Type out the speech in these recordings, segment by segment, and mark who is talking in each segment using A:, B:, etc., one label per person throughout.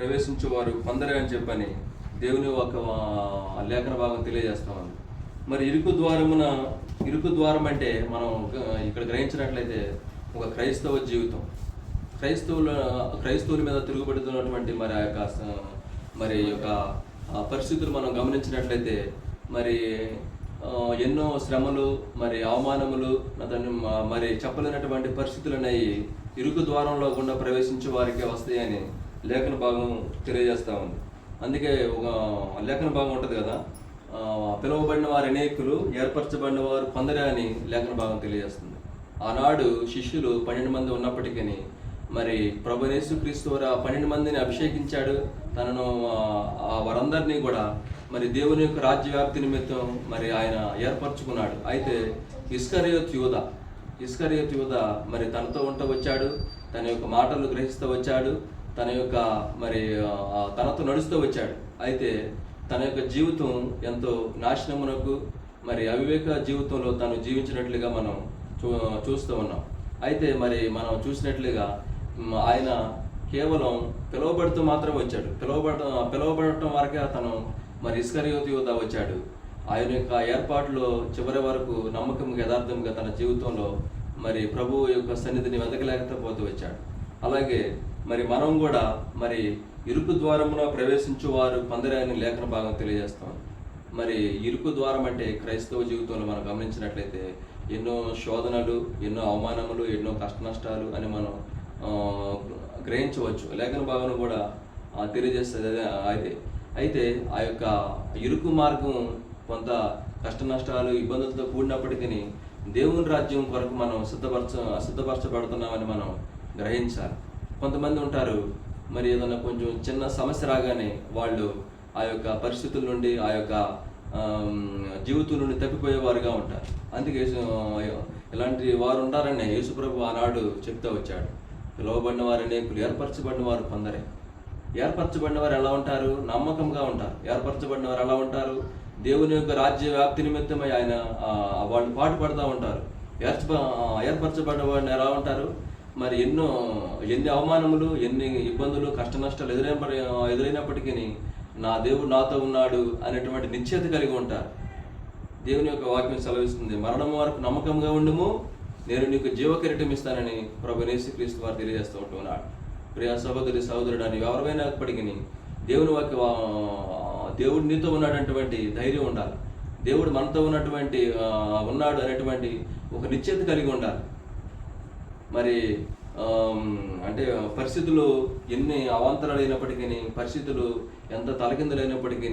A: ప్రవేశించేవారు కొందరే అని చెప్పని దేవుని ఒక లేఖన భాగం తెలియజేస్తా ఉంది మరి ఇరుకు ద్వారమున ఇరుకు ద్వారం అంటే మనం ఇక్కడ గ్రహించినట్లయితే ఒక క్రైస్తవ జీవితం. క్రైస్తవుల క్రైస్తవుల మీద తిరుగుబడుతున్నటువంటి మరి ఆ యొక్క మరి ఈ యొక్క పరిస్థితులు మనం గమనించినట్లయితే మరి ఎన్నో శ్రమలు మరి అవమానములు దాన్ని మరి చెప్పలేనటువంటి పరిస్థితులు అనేవి ఇరుకు ద్వారంలో గుండా ప్రవేశించే వారికి వస్తాయని లేఖన భాగం తెలియజేస్తా ఉంది. అందుకే ఒక లేఖన భాగం ఉంటుంది కదా పిలువబడిన వారు అనేకులు ఏర్పరచబడిన వారు కొందరే అని లేఖన భాగం తెలియజేస్తుంది. ఆనాడు శిష్యులు పన్నెండు మంది ఉన్నప్పటికీ మరి ప్రభు యేసుక్రీస్తు వారు ఆ పన్నెండు మందిని అభిషేకించాడు. తనను ఆ, వారందరినీ కూడా మరి దేవుని యొక్క రాజ్యవ్యాప్తి నిమిత్తం మరి ఆయన ఏర్పరచుకున్నాడు. అయితే ఇస్కరియోత్ యూధ ఇస్కరియోత్ యూధ మరి తనతో ఉంటూ వచ్చాడు. తన యొక్క మాటలు గ్రహిస్తూ వచ్చాడు. తన యొక్క మరి తనతో నడుస్తూ వచ్చాడు. అయితే తన యొక్క జీవితం ఎంతో నాశనమునకు మరి అవివేక జీవితంలో తను జీవించినట్లుగా మనం చూ చూస్తూ ఉన్నాం. అయితే మరి మనం చూసినట్లుగా ఆయన కేవలం పిలువబడుతూ మాత్రం వచ్చాడు. పిలువబడటం పిలువబడటం వరకే తను మరి ఇస్కరియోతి యువత వచ్చాడు. ఆయన యొక్క ఏర్పాటులో చివరి వరకు నమ్మకంగా యథార్థంగా తన జీవితంలో మరి ప్రభువు యొక్క సన్నిధిని వెతకలేకపోతూ వచ్చాడు. అలాగే మరి మనం కూడా మరి ఇరుకు ద్వారమున ప్రవేశించువారు కొందరే అని లేఖన భాగం తెలియజేస్తాం. మరి ఇరుకు ద్వారం అంటే క్రైస్తవ జీవితంలో మనం గమనించినట్లయితే ఎన్నో శోధనలు ఎన్నో అవమానములు ఎన్నో కష్ట నష్టాలు అని మనం గ్రహించవచ్చు. లేఖన భాగం కూడా తెలియజేస్తుంది. అదే అయితే అయితే ఆ యొక్క ఇరుకు మార్గం కొంత కష్ట నష్టాలు ఇబ్బందులతో కూడినప్పటికీ దేవుని రాజ్యం కొరకు మనం సిద్ధపరచ సిద్ధపరచబడుతున్నామని మనం గ్రహించాలి. కొంతమంది ఉంటారు. మరి ఏదైనా కొంచెం చిన్న సమస్య రాగానే వాళ్ళు ఆ యొక్క పరిస్థితుల నుండి ఆ యొక్క జీవితం నుండి తప్పిపోయేవారుగా ఉంటారు. అందుకే ఇలాంటి వారు ఉంటారని యేసుప్రభు ఆనాడు చెప్తూ వచ్చాడు. పిలువబడిన వారు అనేకులు ఏర్పరచబడిన వారు కొందరే. ఏర్పరచబడిన వారు ఎలా ఉంటారు? నమ్మకంగా ఉంటారు. ఏర్పరచబడిన వారు ఎలా ఉంటారు? దేవుని యొక్క రాజ్య వ్యాప్తి నిమిత్తమై ఆయన వాళ్ళు పాటు పడుతూ ఉంటారు ఏర్చ ఏర్పరచబడిన వారిని ఎలా ఉంటారు? మరి ఎన్నో ఎన్ని అవమానములు ఎన్ని ఇబ్బందులు కష్ట నష్టాలు ఎదురైన ఎదురైనప్పటికీ నా దేవుడు నాతో ఉన్నాడు అనేటువంటి నిశ్చయత కలిగి ఉంటారు. దేవుని యొక్క వాక్యం సెలవిస్తుంది మరణం వరకు నమ్మకంగా ఉండుము నేను నీకు జీవ కిరీటం ఇస్తానని ప్రభు క్రీస్తు వారు తెలియజేస్తూ ఉంటున్నాడు. ప్రియా సహోదరి సహోదరుడు అని ఎవరైనప్పటికీ దేవుని వాక్య దేవుడు నీతో ఉన్నటువంటి ధైర్యం ఉండాలి. దేవుడు మనతో ఉన్నటువంటి ఉన్నాడు అనేటువంటి ఒక నిశ్చయత కలిగి ఉండాలి. మరి అంటే పరిస్థితులు ఎన్ని అవాంతరాలు అయినప్పటికీ పరిస్థితులు ఎంత తలకిందులైనప్పటికీ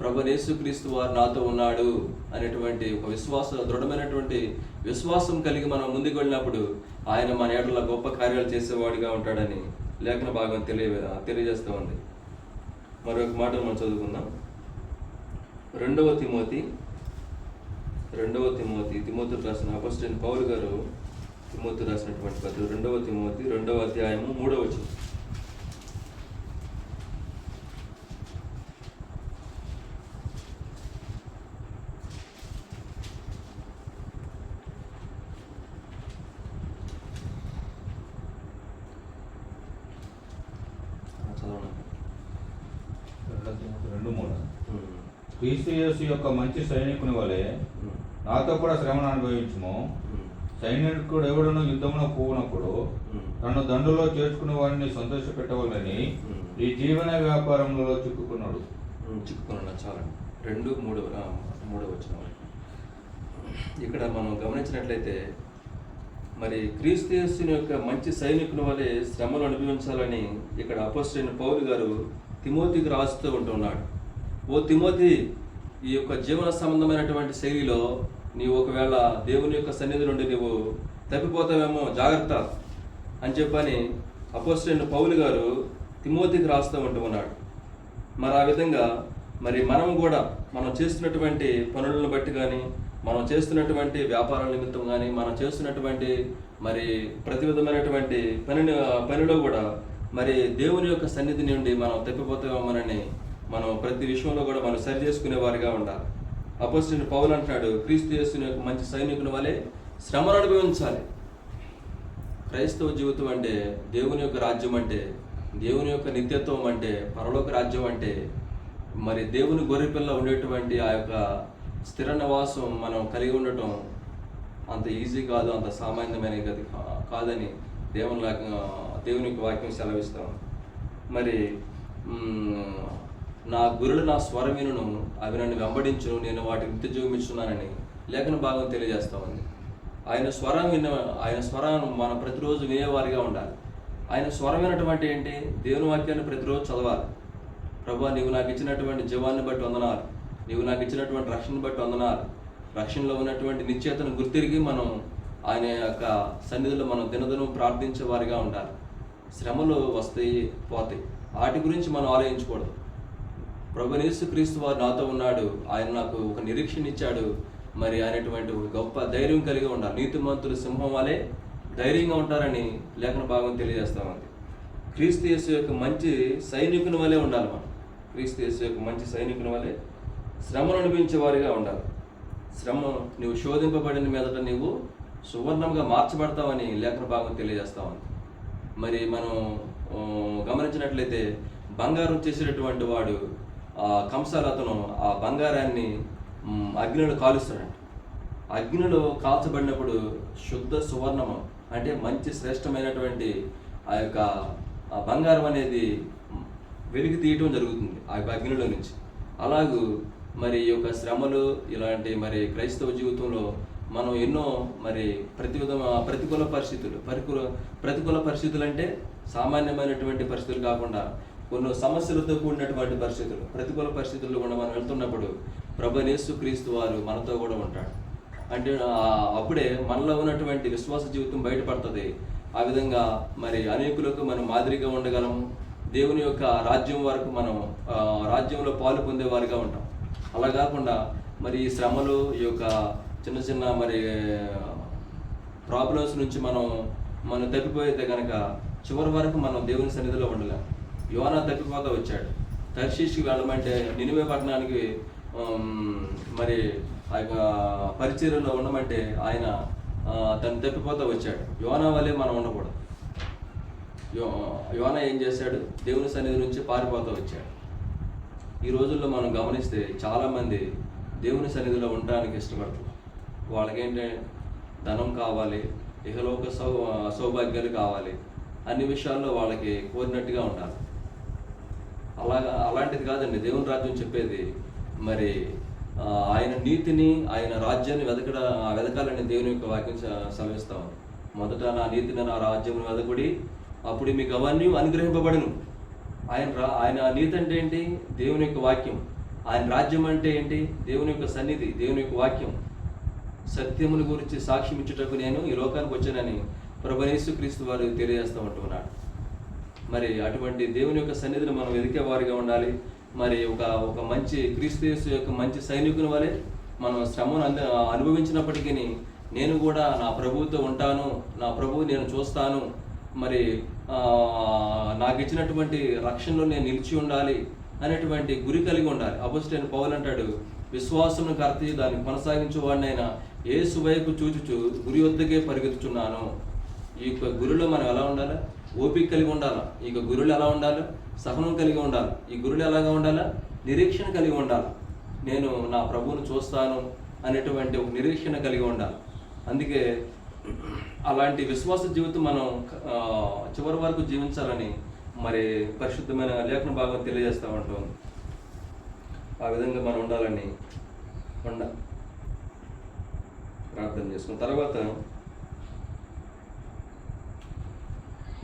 A: ప్రభు యేసుక్రీస్తు వారు నాతో ఉన్నాడు అనేటువంటి ఒక విశ్వాస దృఢమైనటువంటి విశ్వాసం కలిగి మనం ముందుకు వెళ్ళినప్పుడు ఆయన మన ఏడల గొప్ప కార్యాలు చేసేవాడిగా ఉంటాడని లేఖన భాగం తెలియ తెలియజేస్తూ ఉంది. మరొక మాట మనం చదువుకుందాం. రెండవ తిమోతి రెండవ తిమోతి తిమోతి రాసిన అపస్టైన్ పౌల్ గారు తిమోతి రాసినటువంటి పత్రిక రెండవ తిమోతి రెండవ అధ్యాయము మూడవ చదవండి
B: రెండు మూడు. క్రీస్తు యేసు యొక్క మంచి సైనికుని వలె నాతో కూడా శ్రమను అనుభవించుము. సైనికుడు ఎవడను యుద్ధమున పోనప్పుడు తను దండులో చేర్చుకున్న వారిని సంతోష పెట్టవాలని. ఈ జీవన వ్యాపారంలో చిక్కుకున్నాడు.
A: ఉమ్, చిక్కుకున్నా చాలండి. రెండు మూడు ఆ, మూడవ వచ్చిన ఇక్కడ మనం గమనించినట్లయితే మరి క్రీస్తు యేసుని యొక్క మంచి సైనికుల వలె శ్రమలు అనుభవించాలని ఇక్కడ అపోస్టైన పౌలు గారు తిమోతికి రాస్తూ ఉంటున్నాడు. ఓ తిమోతి ఈ యొక్క జీవన సంబంధమైనటువంటి శైలిలో నీవు ఒకవేళ దేవుని యొక్క సన్నిధి నుండి నీవు తప్పిపోతావేమో జాగ్రత్త అని చెప్పని అపోస్టైన పౌలు గారు తిమోతికి రాస్తూ ఉంటూ ఉన్నాడు. మరి ఆ విధంగా మరి మనం కూడా మనం చేస్తున్నటువంటి పనులను బట్టి కానీ మనం చేస్తున్నటువంటి వ్యాపారాల నిమిత్తం కానీ మనం చేస్తున్నటువంటి మరి ప్రతి విధమైనటువంటి పనిని పనిలో కూడా మరి దేవుని యొక్క సన్నిధి నుండి మనం తప్పిపోతామని మనం ప్రతి విషయంలో కూడా మనం సరి చేసుకునే వారిగా ఉండాలి. అపోజిట్ పౌలు అంటున్నాడు క్రీస్తు చేస్తున్న యొక్క మంచి సైనికుని వలె శ్రమను అనుభవించాలి క్రైస్తవ జీవితం అంటే దేవుని యొక్క రాజ్యం అంటే దేవుని యొక్క నిత్యత్వం అంటే పరలోక రాజ్యం అంటే మరి దేవుని గొర్రెపిల్ల ఉండేటువంటి ఆ యొక్క స్థిర నివాసం మనం కలిగి ఉండటం అంత ఈజీ కాదు అంత సామాన్యమైన గది కాదని దేవుని దేవునికి దేవుని యొక్క వాక్యం సెలవిస్తాం మరి నా గురులు నా స్వరమినును అవి నన్ను వెంబడించును నేను వాటిని నిత్య జీవమిస్తున్నానని లేఖన భాగం తెలియజేస్తా ఉంది. ఆయన స్వరం విన్న ఆయన స్వరాన్ని మనం ప్రతిరోజు వినేవారిగా ఉండాలి. ఆయన స్వరం వినటువంటి ఏంటి? దేవుని వాక్యాన్ని ప్రతిరోజు చదవాలి. ప్రభా నీవు నాకు ఇచ్చినటువంటి జీవాన్ని బట్టి వందనాలు. నీవు నాకు ఇచ్చినటువంటి రక్షణ బట్టి వందనాలు. రక్షణలో ఉన్నటువంటి నిశ్చేతను గుర్తిరిగి మనం ఆయన యొక్క సన్నిధిలో మనం దినదినం ప్రార్థించే వారిగా ఉండాలి. శ్రమలు వస్తాయి పోతాయి. వాటి గురించి మనం ఆలోచించకూడదు. ప్రభు క్రీస్తు వారు నాతో ఉన్నాడు. ఆయన నాకు ఒక నిరీక్షణ ఇచ్చాడు. మరి అనేటువంటి ఒక గొప్ప ధైర్యం కలిగి ఉండాలి. నీతిమంతులు సింహం వలె ధైర్యంగా ఉంటారని లేఖన భాగం తెలియజేస్తామంది క్రీస్తు యేసు యొక్క మంచి సైనికుని వలె ఉండాలి మనం. క్రీస్తు యేసు యొక్క మంచి సైనికుని వలె శ్రమను అనిపించే వారిగా ఉండాలి. శ్రమ నువ్వు శోధింపబడిన మీదట నీవు సువర్ణంగా మార్చబడతావని లేఖన భాగం తెలియజేస్తామని మరి మనం గమనించినట్లయితే బంగారం చేసేటటువంటి వాడు ఆ అతను ఆ బంగారాన్ని అగ్నిలో కాలుస్తాడంట. అగ్నిలో కాల్చబడినప్పుడు శుద్ధ సువర్ణము అంటే మంచి శ్రేష్టమైనటువంటి ఆ యొక్క బంగారం అనేది వెలికి తీయటం జరుగుతుంది ఆ యొక్క అగ్నిలో నుంచి. అలాగూ మరి ఈ యొక్క శ్రమలు ఇలాంటి మరి క్రైస్తవ జీవితంలో మనం ఎన్నో మరి ప్రతివిధ ప్రతికూల పరిస్థితులు పరికూల ప్రతికూల పరిస్థితులు అంటే సామాన్యమైనటువంటి పరిస్థితులు కాకుండా కొన్ని సమస్యలతో కూడినటువంటి పరిస్థితులు ప్రతికూల పరిస్థితుల్లో కూడా మనం వెళ్తున్నప్పుడు ప్రభు క్రీస్తు వారు మనతో కూడా ఉంటాడు. అంటే అప్పుడే మనలో ఉన్నటువంటి విశ్వాస జీవితం బయటపడుతుంది. ఆ విధంగా మరి అనేకులకు మనం మాదిరిగా ఉండగలము. దేవుని యొక్క రాజ్యం వరకు మనం రాజ్యంలో పాలు పొందేవారిగా ఉంటాం. అలా కాకుండా మరి ఈ శ్రమలు ఈ యొక్క చిన్న చిన్న మరి ప్రాబ్లమ్స్ నుంచి మనం మనం తప్పిపోయితే కనుక చివరి వరకు మనం దేవుని సన్నిధిలో ఉండలేము యోనా తప్పిపోతా వచ్చాడు. తర్షీష్కి వెళ్ళమంటే నినివే పట్టణానికి మరి ఆ యొక్క పరిచర్యలో ఉండమంటే ఆయన తను తప్పిపోతా వచ్చాడు. యోనా వల్లే మనం ఉండకూడదు. యో ఏం చేశాడు? దేవుని సన్నిధి నుంచి పారిపోతూ వచ్చాడు. ఈ రోజుల్లో మనం గమనిస్తే చాలామంది దేవుని సన్నిధిలో ఉండడానికి ఇష్టపడతారు. వాళ్ళకేంటే ధనం కావాలి ఇహలోక సౌ సౌభాగ్యాలు కావాలి అన్ని విషయాల్లో వాళ్ళకి కోరినట్టుగా ఉండాలి. అలాగా అలాంటిది కాదండి. దేవుని రాజ్యం చెప్పేది. మరి ఆయన నీతిని ఆయన రాజ్యాన్ని వెతకడ వెతకాలని దేవుని యొక్క వాక్యం సెలవిస్తాం. మొదట నా నీతిని నా రాజ్యం వెతకుడి అప్పుడు మీకు అవన్నీ అనుగ్రహింపబడును. ఆయన రా ఆయన నీతి అంటే ఏంటి? దేవుని యొక్క వాక్యం. ఆయన రాజ్యం అంటే ఏంటి? దేవుని యొక్క సన్నిధి దేవుని యొక్క వాక్యం. సత్యముని గురించి సాక్ష్యం ఇచ్చుటకు నేను ఈ లోకానికి వచ్చానని ప్రభనేసు క్రీస్తు వారు తెలియజేస్తూ ఉంటున్నాడు. మరి అటువంటి దేవుని యొక్క సన్నిధిని మనం ఎదికే వారిగా ఉండాలి. మరి ఒక ఒక మంచి క్రీస్తు యొక్క మంచి సైనికుని వలె మనం శ్రమను అంద అనుభవించినప్పటికీ నేను కూడా నా ప్రభువుతో ఉంటాను నా ప్రభువు నేను చూస్తాను. మరి నాకు ఇచ్చినటువంటి రక్షణలో నేను నిలిచి ఉండాలి అనేటువంటి గురి కలిగి ఉండాలి. అపోజిట్ పౌలు అంటాడు విశ్వాసము కర్తి దాన్ని కొనసాగించేవాడినైనా ఏసు వైపు చూచుచు గురి వద్దకే పరిగెత్తుచున్నాను. ఈ యొక్క గురిలో మనం ఎలా ఉండాలి? ఓపిక కలిగి ఉండాలి? ఈ గురులు ఎలా ఉండాలి? సహనం కలిగి ఉండాలి. ఈ గురులు ఎలాగా ఉండాలా? నిరీక్షణ కలిగి ఉండాలి. నేను నా ప్రభువును చూస్తాను అనేటువంటి ఒక నిరీక్షణ కలిగి ఉండాలి. అందుకే అలాంటి విశ్వాస జీవితం మనం చివరి వరకు జీవించాలని మరి పరిశుద్ధమైన లేఖన భాగం తెలియజేస్తూ ఉంటాం. ఆ విధంగా మనం ఉండాలని ఉండ ప్రార్థన చేసుకున్న తర్వాత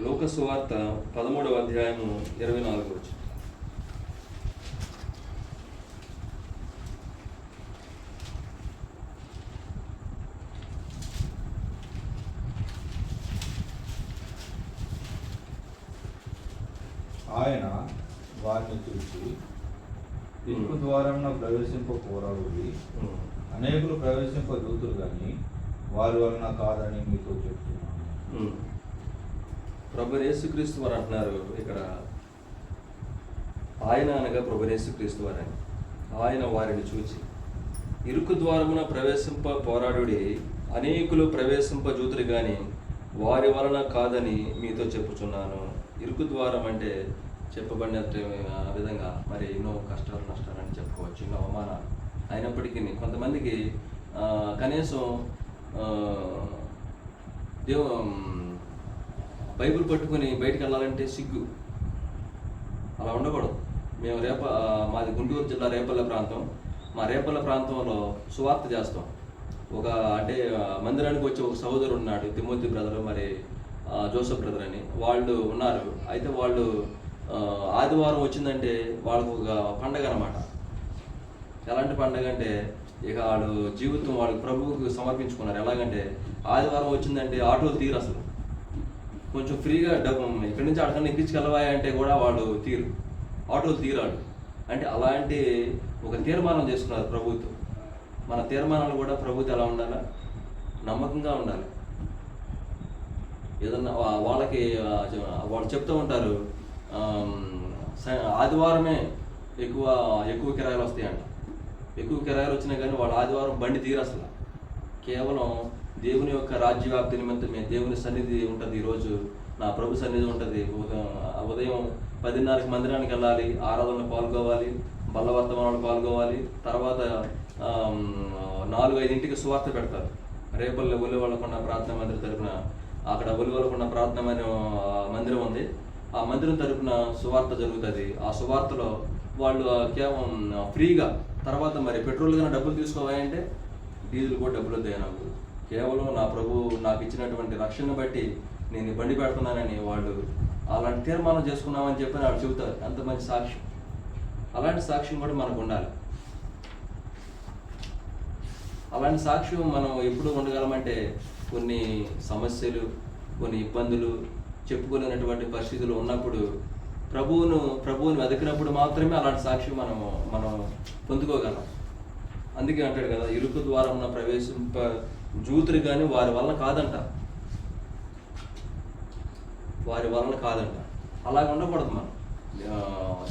A: లోక సువార్త పదమూడవ అధ్యాయము ఇరవై నాలుగు వచ్చి
B: ఆయన వారిని చూసి ఇరుకు ద్వారంన ప్రవేశింప పోరాడుడి. అనేకులు ప్రవేశింప దూతులు కానీ వారి వలన కాదని మీతో చెప్తున్నాను.
A: ప్రభు యేసుక్రీస్తు వారు అంటున్నారు ఇక్కడ. ఆయన అనగా ప్రభు యేసుక్రీస్తు ఆయన వారిని చూచి ఇరుకు ద్వారమున ప్రవేశింప పోరాడుడి అనేకులు ప్రవేశింప జూతురు కానీ వారి వలన కాదని మీతో చెప్పుచున్నాను. ఇరుకు ద్వారం అంటే చెప్పబడిన విధంగా మరి ఎన్నో కష్టాలు నష్టాలు అని చెప్పుకోవచ్చు ఎన్నో అవమానాలు అయినప్పటికీ కొంతమందికి కనీసం ఆ, దేవు బైబిల్ పట్టుకొని బయటకు వెళ్ళాలంటే సిగ్గు. అలా ఉండకూడదు. మేము రేప మాది గుంటూరు జిల్లా రేపల్ల ప్రాంతం. మా రేపల్ల ప్రాంతంలో సువార్త చేస్తాం. ఒక అంటే మందిరానికి వచ్చే ఒక సహోదరు ఉన్నాడు తిమ్మోతి బ్రదర్ మరి జోసఫ్ బ్రదర్ అని. వాళ్ళు ఉన్నారు. అయితే వాళ్ళు ఆదివారం వచ్చిందంటే వాళ్ళకు ఒక పండగ అనమాట ఎలాంటి పండగ అంటే ఇక వాళ్ళు జీవితం వాళ్ళు ప్రభువుకు సమర్పించుకున్నారు. ఎలాగంటే ఆదివారం వచ్చిందంటే ఆటోలు తీరు అసలు. కొంచెం ఫ్రీగా డబ్బు ఇక్కడి నుంచి అక్కడికి ఎక్కించుకెళ్ళవా అంటే కూడా వాళ్ళు తీరు. ఆటోలు తీరాడు అంటే అలాంటి ఒక తీర్మానం చేసుకున్నారు ప్రభుత్వం. మన తీర్మానాలు కూడా ప్రభుత్వం ఎలా ఉండాలా? నమ్మకంగా ఉండాలి. ఏదన్నా వాళ్ళకి వాళ్ళు చెప్తూ ఉంటారు ఆదివారమే ఎక్కువ ఎక్కువ కిరాయిలు వస్తాయంట. ఎక్కువ కిరాయిలు వచ్చినా కానీ వాళ్ళు ఆదివారం బండి తీరు అసలు. కేవలం దేవుని యొక్క రాజ్యవ్యాప్తి నిమిత్తమే దేవుని సన్నిధి ఉంటుంది ఈరోజు. నా ప్రభు సన్నిధి ఉంటుంది. ఉదయం ఉదయం పదిన్నరకి మందిరానికి వెళ్ళాలి ఆరాధనలో పాల్గొవాలి బల్లవర్తమానంలో పాల్గొవాలి. తర్వాత నాలుగు ఐదింటికి సువార్త పెడతారు. రేపల్లె ఒలివలకొండ ప్రార్థన మందిరం తరపున అక్కడ ఒలివలకొండ ప్రార్థన మందిరం మందిరం ఉంది. ఆ మందిరం తరపున సువార్త జరుగుతుంది. ఆ సువార్తలో వాళ్ళు కేవలం ఫ్రీగా తర్వాత మరి పెట్రోల్ కన్నా డబ్బులు తీసుకోవాలంటే డీజిల్ కూడా డబ్బులు వద్దాయి నాకు. కేవలం నా ప్రభు నాకు ఇచ్చినటువంటి రక్షణ బట్టి నేను బండి పెడుతున్నానని వాళ్ళు అలాంటి తీర్మానం చేసుకున్నామని చెప్పి వాళ్ళు చెబుతారు. అంత మంచి సాక్ష్యం. అలాంటి సాక్ష్యం కూడా మనకు ఉండాలి. అలాంటి సాక్ష్యం మనం ఎప్పుడు ఉండగలమంటే కొన్ని సమస్యలు కొన్ని ఇబ్బందులు చెప్పుకోలేనటువంటి పరిస్థితులు ఉన్నప్పుడు ప్రభువును ప్రభువుని వెతికినప్పుడు మాత్రమే అలాంటి సాక్ష్యం మనము మనం పొందుకోగలం. అందుకే అంటాడు కదా ఇరుకు ద్వారం ప్రవేశింప జూతులు కానీ వారి వలన కాదంట. వారి వలన కాదంట. అలాగ ఉండకూడదు మనం.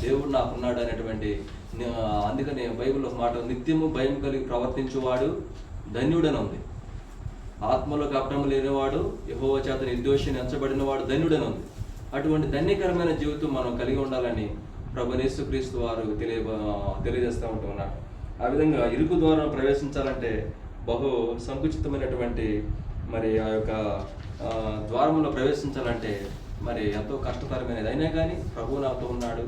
A: దేవుడు నాకున్నాడు అనేటువంటి అందుకని బైబిల్లో మాట నిత్యము భయం కలిగి ప్రవర్తించేవాడు ధన్యుడని ఉంది ఆత్మలో కపటం లేనివాడు యహోవ చేత నిర్దోషి ఎంచబడిన వాడు ధన్యుడని ఉంది అటువంటి ధన్యకరమైన జీవితం మనం కలిగి ఉండాలని ప్రభునేసు క్రీస్తు వారు తెలియ తెలియజేస్తూ ఉంటున్నారు ఆ విధంగా ఇరుకు ద్వారా ప్రవేశించాలంటే బహు సంకుచితమైనటువంటి మరి ఆ యొక్క ద్వారంలో ప్రవేశించాలంటే మరి ఎంతో కష్టతరమైనది అయినా కానీ ప్రభువు నాతో ఉన్నాడు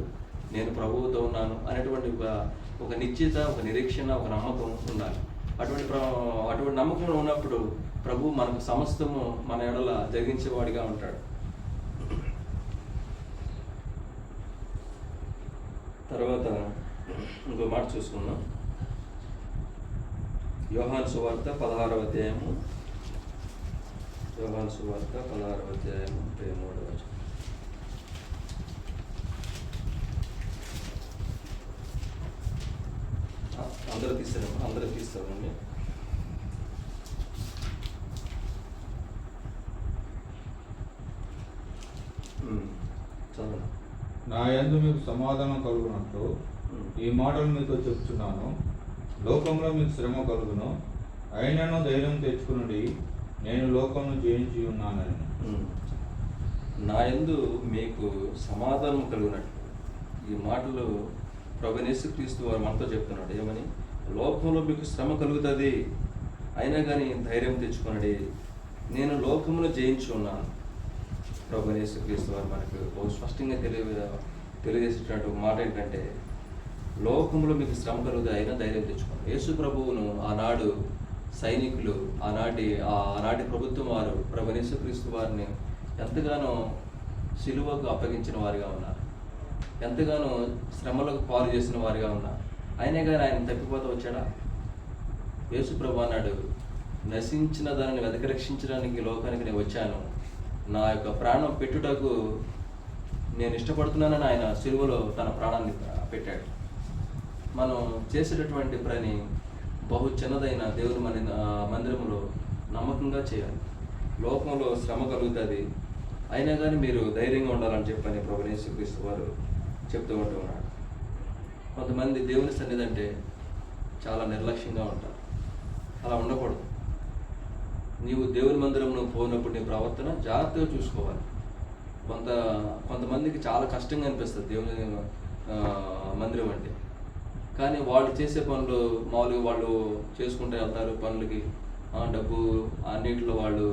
A: నేను ప్రభువుతో ఉన్నాను అనేటువంటి ఒక ఒక నిశ్చిత ఒక నిరీక్షణ ఒక నమ్మకం ఉండాలి. అటువంటి ప్ర- అటువంటి నమ్మకం ఉన్నప్పుడు ప్రభు మనకు సమస్తము మన ఎడల జరిగించేవాడిగా ఉంటాడు. తర్వాత ఇంకో మాట చూసుకుందాం. యోహాన్ సువార్త పదహారవ అధ్యాయము. యోహాన్ సువార్త పదహారవ అధ్యాయము ముప్పై మూడవ అందరూ తీస్తారు అందరూ తీస్తామండి చదవండి.
B: నా యందు మీకు సమాధానం కలుగునట్లు
A: ఉమ్.
B: ఈ మాటలు మీతో చెప్తున్నాను. లోకంలో మీకు శ్రమ కలుగును. అయినను ధైర్యం తెచ్చుకునుడి. నేను లోకంలో జయించి ఉన్నానని.
A: నా యందు మీకు సమాధానం కలిగినట్టు. ఈ మాటలు ప్రభునేసు క్రీస్తు వారు మనతో చెప్తున్నాడు. ఏమని? లోకంలో మీకు శ్రమ కలుగుతుంది. అయినా కానీ ధైర్యం తెచ్చుకొనడి. నేను లోకంలో జయించి ఉన్నాను. ప్రభునేసు క్రీస్తు వారు మనకు బహు స్పష్టంగా తెలియ తెలియజేసేటువంటి మాట ఏంటంటే లోకంలో మీకు శ్రమ కలుగుతుంది అయినా ధైర్యం తెచ్చుకోండి. యేసు ప్రభువును ఆనాడు సైనికులు ఆనాటి ఆ ఆనాటి ప్రభుత్వం వారు ప్రభునేసు క్రీస్తు వారిని ఎంతగానో సిలువకు అప్పగించిన వారిగా ఉన్నారు. ఎంతగానో శ్రమలకు పాలు చేసిన వారిగా ఉన్నారు. అయినా కానీ ఆయన తప్పిపోతూ వచ్చాడా? యేసు ప్రభు అన్నాడు నశించిన దానిని వెతక రక్షించడానికి లోకానికి నేను వచ్చాను. నా యొక్క ప్రాణం పెట్టుటకు నేను ఇష్టపడుతున్నానని ఆయన సిలువలో తన ప్రాణాన్ని పెట్టాడు. మనం చేసేటటువంటి పని బహు చిన్నదైన దేవుని మన మందిరంలో నమ్మకంగా చేయాలి. లోకంలో శ్రమ కలుగుతుంది. అయినా కానీ మీరు ధైర్యంగా ఉండాలని చెప్పని ప్రభు వారు చెప్తూ ఉంటూ ఉన్నారు. కొంతమంది దేవుని సన్నిధి అంటే చాలా నిర్లక్ష్యంగా ఉంటారు. అలా ఉండకూడదు. నీవు దేవుని మందిరంలో పోయినప్పుడు నీ ప్రవర్తన జాగ్రత్తగా చూసుకోవాలి. కొంత కొంతమందికి చాలా కష్టంగా అనిపిస్తుంది దేవుని మందిరం అంటే. కానీ వాళ్ళు చేసే పనులు మామూలుగా వాళ్ళు చేసుకుంటూ వెళ్తారు పనులకి. ఆ, డబ్బు అన్నింటిలో వాళ్ళు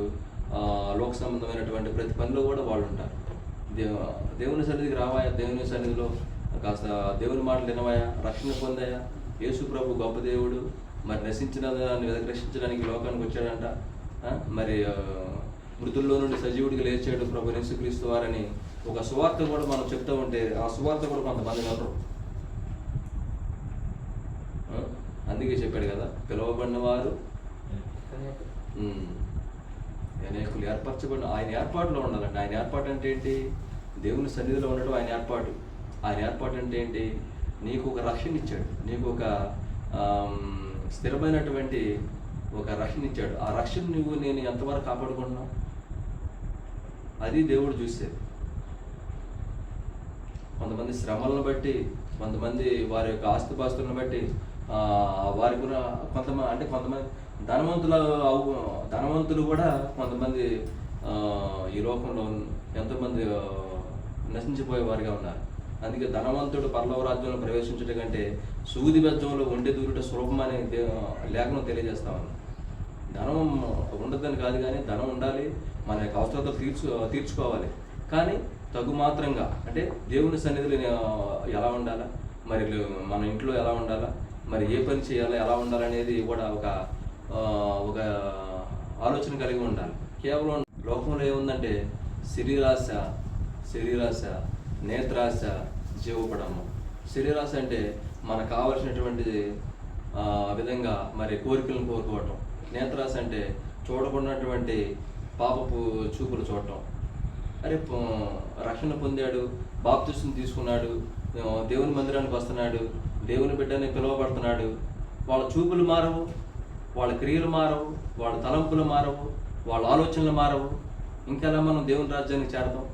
A: లోక సంబంధమైనటువంటి ప్రతి పనిలో కూడా వాళ్ళు ఉంటారు. దేవ దేవుని సన్నిధికి రావాయా? దేవుని సన్నిధిలో కాస్త దేవుని మాటలు వినవాయా? రక్షణ పొందాయా? యేసు ప్రభు గొప్ప దేవుడు. మరి నశించిన దాన్ని రక్షించడానికి లోకానికి వచ్చాడంట. మరి మృతుల్లో నుండి సజీవుడికి లేచాడు ప్రభు యేసుక్రీస్తు వారని ఒక సువార్త కూడా మనం చెప్తూ ఉంటే ఆ సువార్త కూడా కొంతమంది వినరు ఆ, అందుకే చెప్పాడు కదా పిలువబడిన వారు అనేకులు ఏర్పరచబడిన ఆయన ఏర్పాటులో ఉండాలండి. ఆయన ఏర్పాటు అంటే ఏంటి? దేవుని సన్నిధిలో ఉండడం ఆయన ఏర్పాటు. ఆయన ఏర్పాటు అంటే ఏంటి? నీకు ఒక రక్షణ ఇచ్చాడు. నీకు ఒక స్థిరమైనటువంటి ఒక రక్షణ ఇచ్చాడు. ఆ రక్షణ నువ్వు నేను ఎంతవరకు కాపాడుకుంటున్నావు? అది దేవుడు చూసేది. కొంతమంది శ్రమలను బట్టి కొంతమంది వారి యొక్క ఆస్తిపాస్తులను బట్టి వారి వారికి కొంతమంది అంటే కొంతమంది ధనవంతుల ధనవంతులు కూడా కొంతమంది ఈ లోకంలో ఎంతోమంది ఆ, నశించిపోయే వారిగా ఉన్నారు. అందుకే ధనవంతుడు పర్లవ రాజ్యంలో ప్రవేశించడం కంటే సూది బెజ్జంలో ఉండే దూరుట సులభం అనే లేఖనం తెలియజేస్తా ఉంది ధనం ఉండదని కాదు కానీ ధనం ఉండాలి మన యొక్క అవసరతలు తీర్చు తీర్చుకోవాలి. కానీ తగు మాత్రంగా అంటే దేవుని సన్నిధిలో ఎలా ఉండాలా? మరి మన ఇంట్లో ఎలా ఉండాలా? మరి ఏ పని చేయాలో ఎలా ఉండాలనేది కూడా ఒక ఒక ఆలోచన కలిగి ఉండాలి. కేవలం లోకంలో ఏముందంటే శరీరాశ శరీరాశ నేత్రాశ జీవపడము. శరీరాశ అంటే మనకు కావలసినటువంటి విధంగా మరి కోరికలను కోరుకోవటం. నేత్రాశ అంటే చూడకున్నటువంటి పాపపు చూపులు చూడటం. అరే రక్షణ పొందాడు బాప్తిస్టుని తీసుకున్నాడు దేవుని మందిరానికి వస్తున్నాడు దేవుని బిడ్డని పిలువబడుతున్నాడు. వాళ్ళ చూపులు మారవు వాళ్ళ క్రియలు మారవు వాళ్ళ తలంపులు మారవు వాళ్ళ ఆలోచనలు మారవు. ఇంకెలా మనం దేవుని రాజ్యానికి చేరతాం?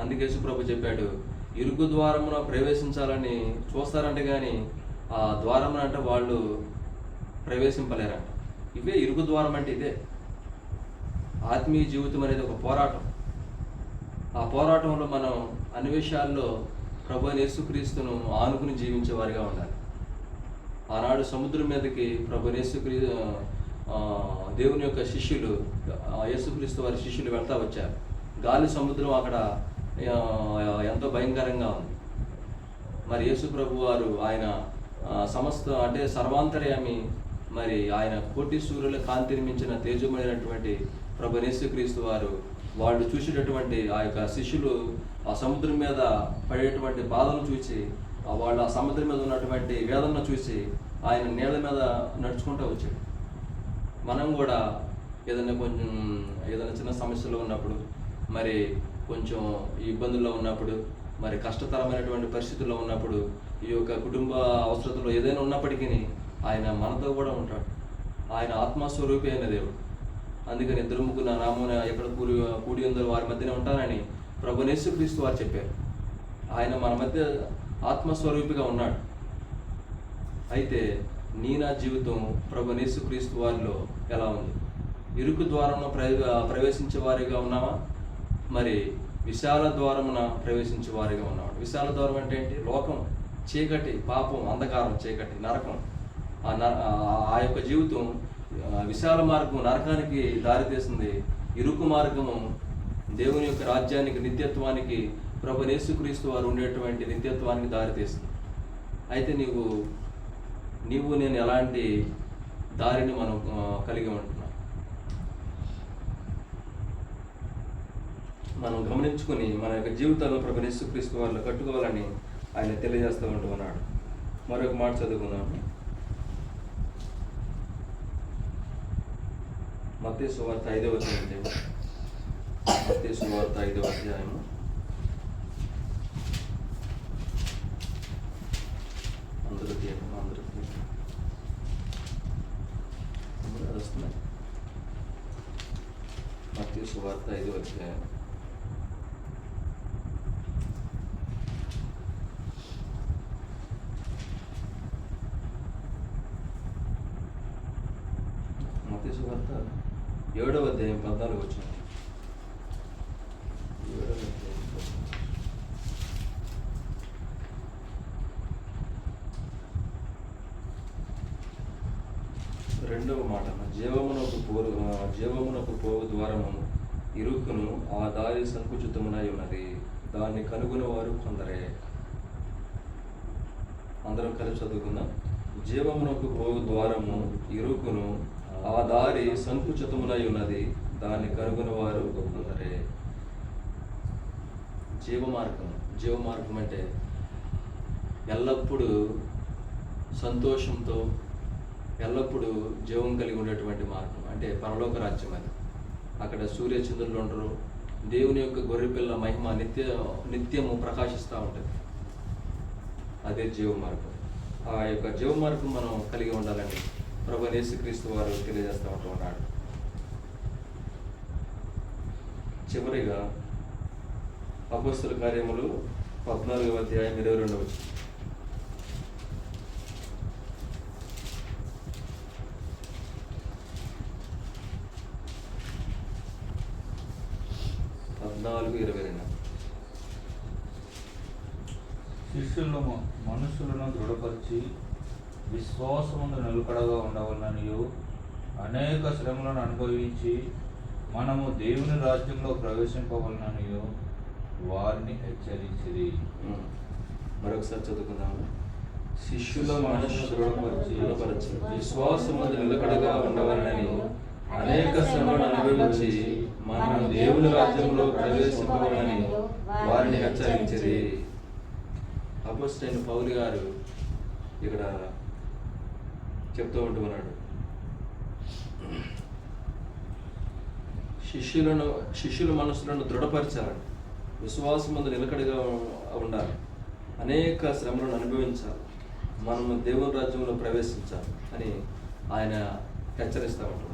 A: అందుకే సుప్రభు చెప్పాడు ఇరుకు ద్వారమున ప్రవేశించాలని చూస్తారంటే కానీ ఆ ద్వారమున అంటే వాళ్ళు ప్రవేశింపలేరంట. ఇవే ఇరుకు ద్వారం అంటే ఇదే. ఆత్మీయ జీవితం అనేది ఒక పోరాటం. ఆ పోరాటంలో మనం అన్ని విషయాల్లో ప్రభు యేసుక్రీస్తును ఆనుకుని జీవించే వారిగా ఉండాలి. ఆనాడు సముద్రం మీదకి ప్రభు యేసుక్రీ దేవుని యొక్క శిష్యులు యేసుక్రీస్తు వారి శిష్యులు వెళ్తా వచ్చారు. గాలి సముద్రం అక్కడ ఎంతో భయంకరంగా ఉంది. మరి యేసు ప్రభు వారు ఆయన సమస్త అంటే సర్వాంతర్యామి మరి ఆయన కోటి సూర్యుల కాంతిని మించిన తేజమైనటువంటి ప్రభు యేసుక్రీస్తు వారు వాళ్ళు చూసేటటువంటి ఆ యొక్క శిష్యులు ఆ సముద్రం మీద పడేటువంటి బాధను చూసి వాళ్ళు ఆ సముద్రం మీద ఉన్నటువంటి వేదనను చూసి ఆయన నీళ్ళ మీద నడుచుకుంటూ వచ్చాడు. మనం కూడా ఏదైనా కొంచెం ఏదైనా చిన్న సమస్యలో ఉన్నప్పుడు మరి కొంచెం ఇబ్బందుల్లో ఉన్నప్పుడు మరి కష్టతరమైనటువంటి పరిస్థితుల్లో ఉన్నప్పుడు ఈ యొక్క కుటుంబ అవసరతలో ఏదైనా ఉన్నప్పటికీ ఆయన మనతో కూడా ఉంటాడు. ఆయన ఆత్మస్వరూపి అయిన దేవుడు. అందుకని ఇద్దరు ముగ్గురు నా నామమున ఎక్కడ కూడి కూడి ఉందో వారి మధ్యనే ఉంటానని ప్రభు క్రీస్తు వారు చెప్పారు. ఆయన మన మధ్య ఆత్మస్వరూపిగా ఉన్నాడు. అయితే నీ నా జీవితం ప్రభు క్రీస్తు వారిలో ఎలా ఉంది? ఇరుకు ద్వారంలో ప్ర ప్రవేశించే వారిగా ఉన్నామా మరి విశాల ద్వారమున ప్రవేశించే వారిగా ఉన్నాడు విశాల ద్వారం అంటే ఏంటి? లోకం చీకటి పాపం అంధకారం చీకటి నరకం. ఆ నర ఆ- యొక్క జీవితం విశాల మార్గం నరకానికి దారితీస్తుంది ఇరుకు మార్గము దేవుని యొక్క రాజ్యానికి నిత్యత్వానికి ప్రభు యేసుక్రీస్తు వారు ఉండేటువంటి నిత్యత్వానికి దారితీస్తుంది. అయితే నీవు నీవు నేను ఎలాంటి దారిని మనం కలిగి ఉంటున్నాం? మనం గమనించుకొని మన యొక్క జీవితాలను ప్రభు యేసుక్రీస్తు వారిలో కట్టుకోవాలని ఆయన తెలియజేస్తూ ఉంటూ ఉన్నాడు. మరొక మాట చదువుకున్నాము మత్తయి సువార్త ఐదవ అధ్యాయం సువార్త ఐదవ అధ్యాయము. అందరూ తీయండి. అందరూ అందరూ వస్తున్నాయి. మత్తయి సువార్త ఐదవ అధ్యాయం. సువార్త ఏడవ అధ్యాయం పద్నాలుగు వచ్చింది రెండవ మాట జీవమునకు పోరు ఆ, జీవమునకు పోవు ద్వారము ఇరుకును భారీ సంకుచితమునై ఉన్నది. దాన్ని కనుగొని వారు కొందరే. అందరం కలిసి చదువుకుందాం. జీవమునకు పోగు ద్వారము ఇరుకును ఆ దారి సంకుచితమునై ఉన్నది. దాన్ని కనుగొని వారు కొందరే. జీవ మార్గం జీవ మార్గం అంటే ఎల్లప్పుడూ సంతోషంతో ఎల్లప్పుడూ జీవం కలిగి ఉండేటువంటి మార్గం. అంటే పరలోక రాజ్యం అది. అక్కడ సూర్యచంద్రులు ఉండరు దేవుని యొక్క గొర్రెపిల్ల మహిమ నిత్య నిత్యము ప్రకాశిస్తూ ఉంటుంది. అదే జీవ మార్గం. ఆ యొక్క జీవ మార్గం మనం కలిగి ఉండాలని ప్రభు యేసుక్రీస్తు వారు తెలియజేస్తూ ఉంటూ ఉన్నాడు. చివరిగా అపస్తుల కార్యములు పద్నాలుగవ అధ్యాయం ఇరవై రెండవ పద్నాలుగు ఇరవై రెండు.
B: శిష్యులను మనుషులను దృఢపరిచి విశ్వాసముందు నిలకడగా ఉండవలననియు అనేక శ్రమలను అనుభవించి మనము దేవుని రాజ్యంలో ప్రవేశింపవలననియు వారిని హెచ్చరించిరి.
A: ఉమ్. మరొకసారి చదువుకుందాము
B: శిష్యుల మనసు దృఢపరిచి
A: దృఢపరచు విశ్వాసము నిలకడగా ఉండవాలని అనేక శ్రమలను అనుభవించి మనం దేవుని రాజ్యంలో ప్రవేశింపవాలని వారిని హెచ్చరించిరి. అపోస్టైన్ పౌలు గారు ఇక్కడ చెప్తూ ఉంటున్నాడు శిష్యులను శిష్యుల మనసులను దృఢపరచాలని విశ్వాసం ముందు నిలకడగా ఉండాలి. అనేక శ్రమలను అనుభవించాలి. మనము దేవుని రాజ్యంలో ప్రవేశించాలి అని ఆయన హెచ్చరిస్తూ ఉంటాం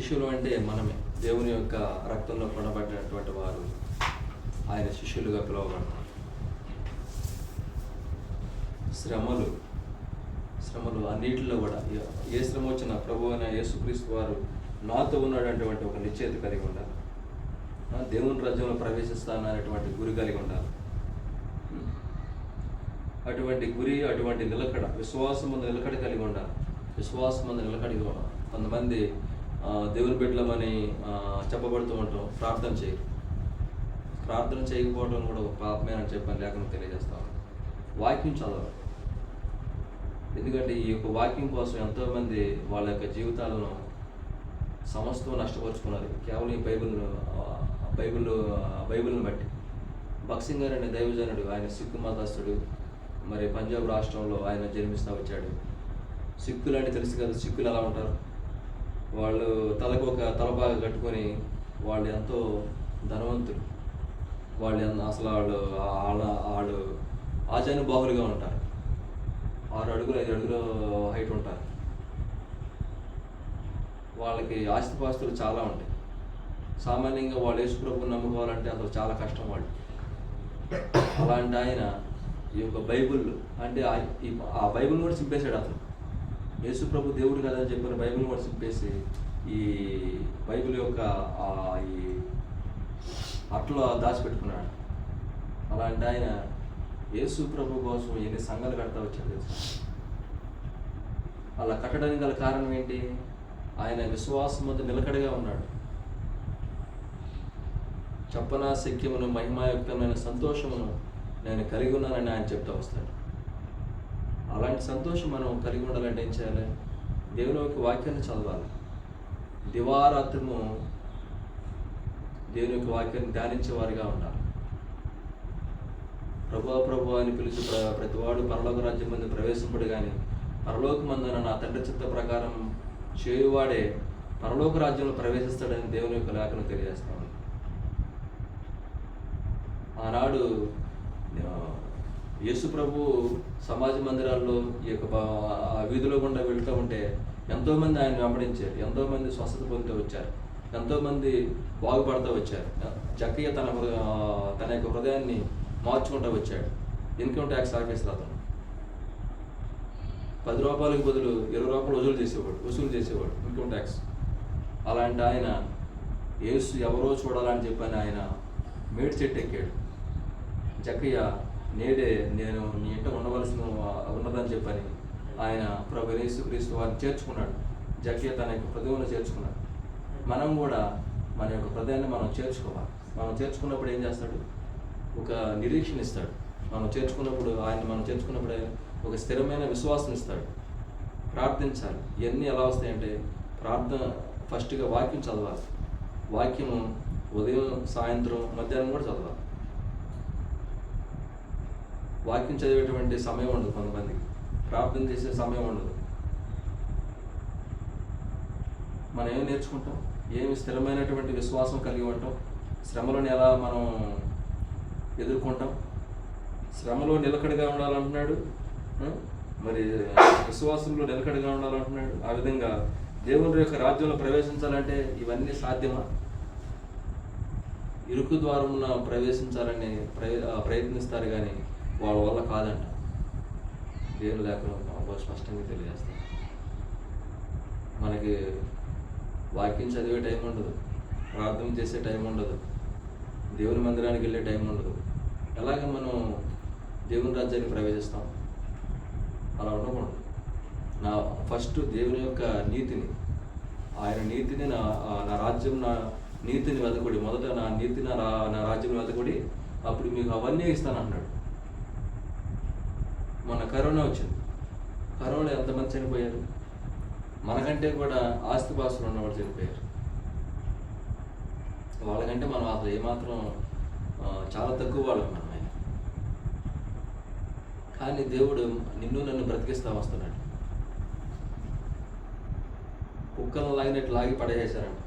A: శిష్యులు అంటే మనమే. దేవుని యొక్క రక్తంలో కొనబడినటువంటి వారు ఆయన శిష్యులుగా పిలువబడతారు. శ్రమలు శ్రమలు అన్నిటిలో కూడా. ఏ- శ్రమ వచ్చినా ప్రభు అయిన యేసుక్రీస్తు వారు నాతో ఉన్నటువంటి ఒక నిశ్చయిత కలిగి ఉండాలి. దేవుని రాజ్యంలో ప్రవేశిస్తాననేటువంటి గురి కలిగి ఉండాలి. అటువంటి గురి అటువంటి నిలకడ విశ్వాసం ముందు నిలకడ కలిగి ఉండాలి. విశ్వాసం ముందు నిలకడిగా ఉండాలి. కొంతమంది దేవుని బిడ్డలమని చెప్పబడుతూ ఉంటాం. ప్రార్థన చేయరు ప్రార్థన చేయకపోవడం కూడా ఒక పాపమేనని చెప్పని లేఖను తెలియజేస్తాం వాక్యం చదవరు. ఎందుకంటే ఈ యొక్క వాక్యం కోసం ఎంతోమంది వాళ్ళ యొక్క జీవితాలను సమస్తం నష్టపరుచుకున్నారు. కేవలం ఈ బైబిల్ బైబిల్ బైబిల్ని బట్టి. బక్సింగ్ గారు అనే దైవజనుడు ఆయన సిక్కు మతస్థుడు మరి పంజాబ్ రాష్ట్రంలో ఆయన జన్మిస్తూ వచ్చాడు. సిక్కులు అంటే తెలుసు కదా సిక్కులు ఎలా ఉంటారు? వాళ్ళు తలకు ఒక తలపాగా కట్టుకొని వాళ్ళు ఎంతో ధనవంతులు. వాళ్ళు అసలు వాళ్ళు వాళ్ళ వాళ్ళు ఆజానుబాహులుగా ఉంటారు. ఆరు అడుగులు ఐదు అడుగులు హైట్ ఉంటారు. వాళ్ళకి ఆస్తిపాస్తులు చాలా ఉంటాయి. సామాన్యంగా వాళ్ళు యేసుప్రభుని నమ్ముకోవాలంటే అసలు చాలా కష్టం వాళ్ళు. అలాంటి ఆయన ఈ యొక్క బైబిల్ అంటే ఆ- ఈ ఆ బైబిల్ కూడా చింపేశాడు అతను. యేసుప్రభు దేవుడు కదా అని చెప్పిన బైబిల్ కూడా చెప్పేసి ఈ బైబిల్ యొక్క ఆ ఈ అట్లో దాచిపెట్టుకున్నాడు. అలాంటి ఆయన యేసు ప్రభు కోసం ఎన్ని సంఘాలు కడతా వచ్చాడు అలా కట్టడానికి గల కారణం ఏంటి? ఆయన విశ్వాసం వద్ద నిలకడగా ఉన్నాడు. చెప్పనా శక్యమును మహిమాయుక్తమైన సంతోషమును నేను కలిగి ఉన్నానని ఆయన చెప్తా వస్తాడు. అలాంటి సంతోషం మనం కలిగి ఉండాలంటే ఏం చేయాలి? దేవుని యొక్క వాక్యాన్ని చదవాలి. దివారాత్రము దేవుని యొక్క వాక్యాన్ని ధ్యానించే వారిగా ఉండాలి. ప్రభా ప్రభు అని పిలిచి ప్ర- ప్రతివాడు పరలోక రాజ్యం మంది ప్రవేశింపడు కానీ పరలోకమందున నా తండ్రి చిత్త ప్రకారం చేయువాడే పరలోక రాజ్యంలో ప్రవేశిస్తాడని దేవుని యొక్క లేఖను తెలియజేస్తాను ఆనాడు యేసు ప్రభు సమాజ మందిరాల్లో ఈ యొక్క బా- వీధిలో గుండా వెళ్తూ ఉంటే ఎంతోమంది ఆయన వెంబడించారు. ఎంతోమంది స్వస్థత పొందుతూ వచ్చారు. ఎంతోమంది బాగుపడుతూ వచ్చారు. జక్కయ్య తన తన యొక్క హృదయాన్ని మార్చుకుంటూ వచ్చాడు. ఇన్కమ్ ట్యాక్స్ ఆఫీసర్ అతను పది రూపాయలకు బదులు ఇరవై రూపాయలు వసూలు చేసేవాడు వసూలు చేసేవాడు ఇన్కమ్ ట్యాక్స్. అలాంటి ఆయన ఏసు ఎవరో చూడాలని చెప్పని ఆయన మేడి చెట్టు ఎక్కాడు జక్కయ్య నేడే నేను నీ ఇంట ఉండవలసిన ఉన్నదని చెప్పని ఆయన ప్రభు యేసుక్రీస్తు వారిని చేర్చుకున్నాడు. జక్య తన యొక్క హృదయంలో చేర్చుకున్నాడు. మనం కూడా మన యొక్క హృదయాన్ని మనం చేర్చుకోవాలి. మనం చేర్చుకున్నప్పుడు ఏం చేస్తాడు? ఒక నిరీక్షణ ఇస్తాడు. మనం చేర్చుకున్నప్పుడు ఆయన మనం చేర్చుకున్నప్పుడు ఒక స్థిరమైన విశ్వాసం ఇస్తాడు. ప్రార్థించాలి. ఇవన్నీ ఎలా వస్తాయంటే ప్రార్థన ఫస్ట్గా వాక్యం చదవాలి. వాక్యం ఉదయం సాయంత్రం మధ్యాహ్నం కూడా చదవాలి. వాక్యం చదివేటువంటి సమయం ఉండదు కొంతమందికి. ప్రార్థన చేసే సమయం ఉండదు. మనం ఏం నేర్చుకుంటాం? ఏమి స్థిరమైనటువంటి విశ్వాసం కలిగి ఉంటాం? శ్రమలను ఎలా మనం ఎదుర్కొంటాం? శ్రమలో నిలకడగా ఉండాలంటున్నాడు మరి విశ్వాసంలో నిలకడగా ఉండాలంటున్నాడు. ఆ విధంగా దేవుని యొక్క రాజ్యంలో ప్రవేశించాలంటే ఇవన్నీ సాధ్యమా? ఇరుకు ద్వారమున ప్రవేశించాలని ప్రయత్నిస్తారు కానీ వాళ్ళ వల్ల కాదంట. దేవుని లేకుండా స్పష్టంగా తెలియజేస్తారు. మనకి వాక్యం చదివే టైం ఉండదు. ప్రార్థన చేసే టైం ఉండదు. దేవుని మందిరానికి వెళ్ళే టైం ఉండదు. ఎలాగ మనం దేవుని రాజ్యానికి ప్రవేశిస్తాం? అలా ఉండకూడదు. నా ఫస్ట్ దేవుని యొక్క నీతిని ఆయన నీతిని నా నా రాజ్యం నా నీతిని వెతకుడి మొదట నా నీతి నా రా నా రాజ్యం వెతకుడి అప్పుడు మీకు అవన్నీ ఇస్తాను అన్నాడు మొన్న కరోనా వచ్చింది. కరోనా ఎంతమంది చనిపోయారు? మనకంటే కూడా ఆస్తిపాస్తులు ఉన్నవాడు చనిపోయారు. వాళ్ళకంటే మనం అసలు ఏమాత్రం చాలా తక్కువ వాళ్ళం మనం ఆయన. కానీ దేవుడు నిన్ను నన్ను బ్రతికిస్తా వస్తున్నాడు. కుక్కలను లాగినట్టు లాగి పడేసారంట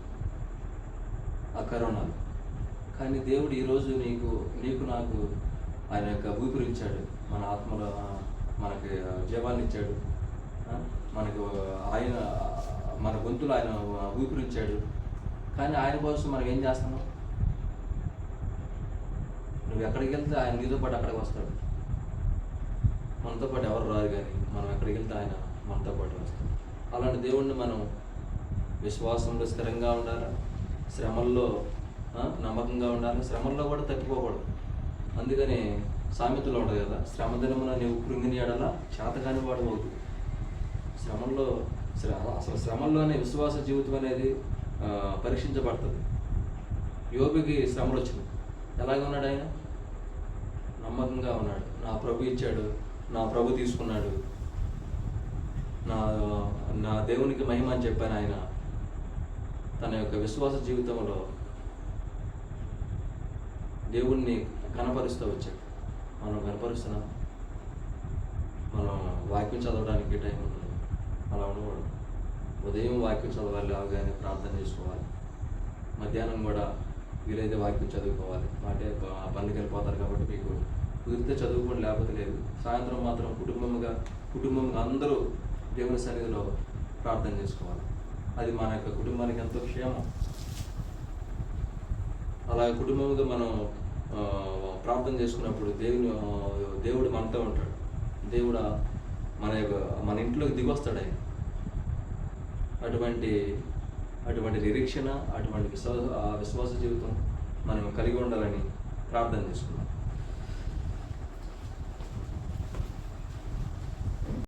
A: ఆ కరోనాలు. కానీ దేవుడు ఈరోజు నీకు నీకు నాకు ఆయన యొక్క ఊపిరించాడు మన ఆత్మలో మనకి జీవాన్ని ఇచ్చాడు. మనకు ఆయన మన గొంతులు ఆయన ఊపిరించాడు కానీ ఆయన కోసం మనం ఏం చేస్తున్నాం? నువ్వు ఎక్కడికి వెళ్తే ఆయన నీతో పాటు అక్కడికి వస్తాడు. మనతో పాటు ఎవరు రారు కానీ మనం ఎక్కడికి వెళ్తే ఆయన మనతో పాటు వస్తాడు. అలాంటి దేవుణ్ణి మనం విశ్వాసంలో స్థిరంగా ఉండాలి? శ్రమల్లో నమ్మకంగా ఉండాలి? శ్రమల్లో కూడా తగ్గిపోకూడదు అందుకని సామెతలో ఉండదు కదా శ్రమ దినమున నీవు కృంగిని ఎడల చేతగాని వాడు అవుతుంది శ్రమంలో శ్రమ అసలు శ్రమంలోనే విశ్వాస జీవితం అనేది పరీక్షించబడుతుంది. యోగికి శ్రమలు వచ్చింది ఎలాగ ఉన్నాడు ఆయన? నమ్మకంగా ఉన్నాడు. నా ప్రభు ఇచ్చాడు నా ప్రభు తీసుకున్నాడు నా నా దేవునికి మహిమ అని చెప్పాను ఆయన. తన యొక్క విశ్వాస జీవితంలో దేవుణ్ణి కనపరుస్తూ వచ్చాడు. మనం కనపరుస్తున్నాం. మనం వాక్యం చదవడానికి టైం ఉండదు. అలా ఉండకూడదు. ఉదయం వాక్యం చదవాలి అవగానే ప్రార్థన చేసుకోవాలి. మధ్యాహ్నం కూడా వీలైతే వాక్యం చదువుకోవాలి. అంటే ప- పనికి వెళ్ళిపోతారు కాబట్టి మీకు కుదిరితే చదువుకోండి లేకపోతే లేదు. సాయంత్రం మాత్రం కుటుంబంగా కుటుంబంగా అందరూ దేవుని సన్నిధిలో ప్రార్థన చేసుకోవాలి. అది మన యొక్క కుటుంబానికి ఎంతో క్షేమం. అలా కుటుంబంగా మనం ప్రార్థన చేసుకున్నప్పుడు దేవుని దేవుడు మనతో ఉంటాడు. దేవుడు మన యొక్క మన ఇంట్లోకి దిగొస్తాడు ఆయన. అటువంటి అటువంటి నిరీక్షణ అటువంటి విశ్వాస విశ్వాస జీవితం మనం కలిగి ఉండాలని ప్రార్థన చేసుకున్నాం